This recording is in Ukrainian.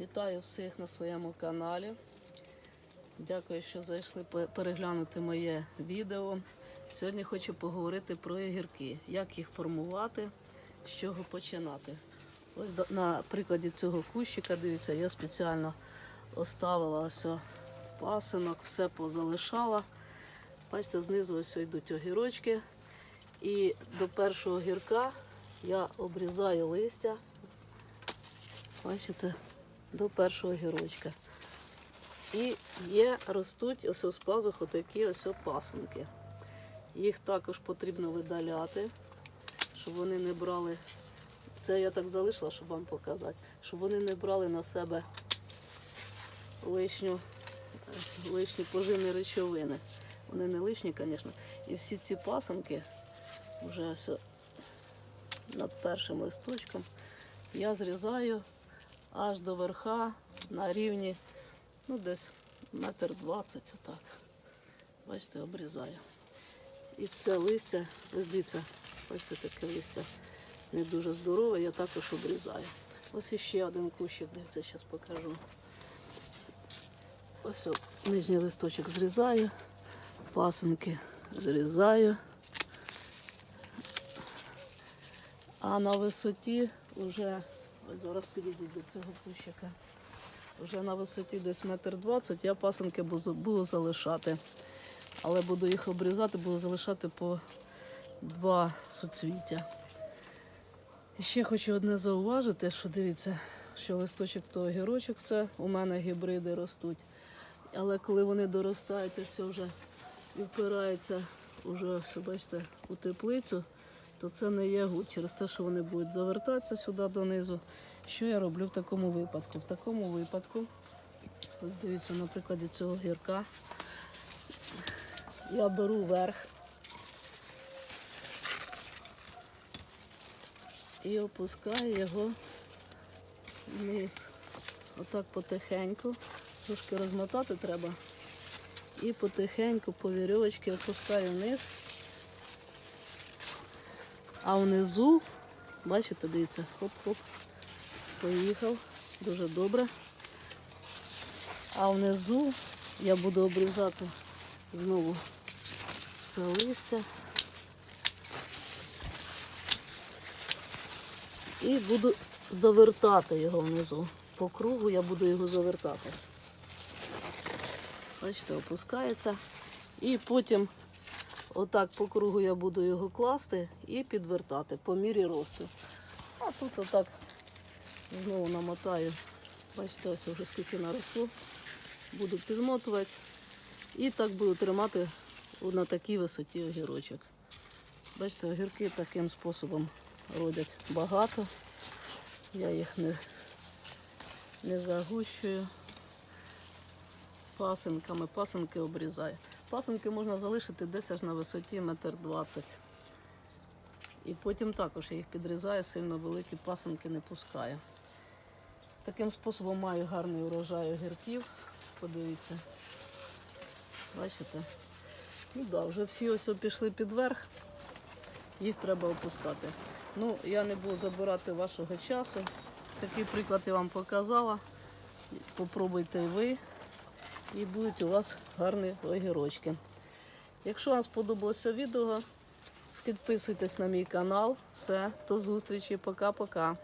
Вітаю всіх на своєму каналі. Дякую, що зайшли переглянути моє відео. Сьогодні хочу поговорити про огірки, як їх формувати, з чого починати. Ось на прикладі цього кущика, дивіться, я спеціально оставила ось пасинок, все позалишала. Бачите, знизу ось йдуть огірочки. І до першого огірка я обрізаю листя. Бачите, до першого гірочка. І є, ростуть ось з пазух отакі ось пасинки. Їх також потрібно видаляти, щоб вони не брали. Це я так залишила, щоб вам показати, щоб вони не брали на себе лишню, лишні поживні речовини. Вони не лишні, звісно. І всі ці пасинки вже ось над першим листочком я зрізаю аж до верха на рівні, ну десь метр двадцять, отак. Бачите, обрізаю. І все листя, ось дивіться, бачите, таке листя не дуже здорове, я також обрізаю. Ось іще один кущик, дивіться, зараз покажу. Ось нижній листочок зрізаю, пасинки зрізаю. А на висоті вже, ось зараз підійдіть до цього кущика. Вже на висоті десь метр двадцять я пасинки буду залишати. Але буду їх обрізати, буду залишати по два суцвіття. Ще хочу одне зауважити, що дивіться, що листочок то огірочок, це у мене гібриди ростуть. Але коли вони доростають, ось вже і впираються вже, все, бачите, у теплицю, то це не є гуд через те, що вони будуть завертатися сюди донизу. Що я роблю в такому випадку? В такому випадку, ось дивіться, на прикладі цього гірка, я беру верх і опускаю його вниз. Отак потихеньку. Трошки розмотати треба. І потихеньку по вірьовочці опускаю вниз. А внизу, бачите, дивіться, хоп-хоп, поїхав, дуже добре. А внизу я буду обрізати знову все листя. І буду завертати його внизу. По кругу я буду його завертати. Бачите, опускається. І потім отак по кругу я буду його класти і підвертати по мірі росту. А тут отак знову намотаю. Бачите, ось вже скільки наросло. Буду підмотувати. І так буду тримати на такій висоті огірочок. Бачите, огірки таким способом родять багато. Я їх не, не загущую пасинками, пасинки обрізаю. Пасинки можна залишити десь аж на висоті метр двадцять. І потім також я їх підрізаю, сильно великі пасинки не пускаю. Таким способом маю гарний урожай огірків. Подивіться. Бачите? Ну да, вже всі ось пішли під верх, їх треба опускати. Ну, я не буду забирати вашого часу. Такий приклад я вам показала. Попробуйте ви і будуть у вас гарні огірочки. Якщо вам сподобалося відео, підписуйтесь на мій канал. Все, до зустрічі, пока-пока.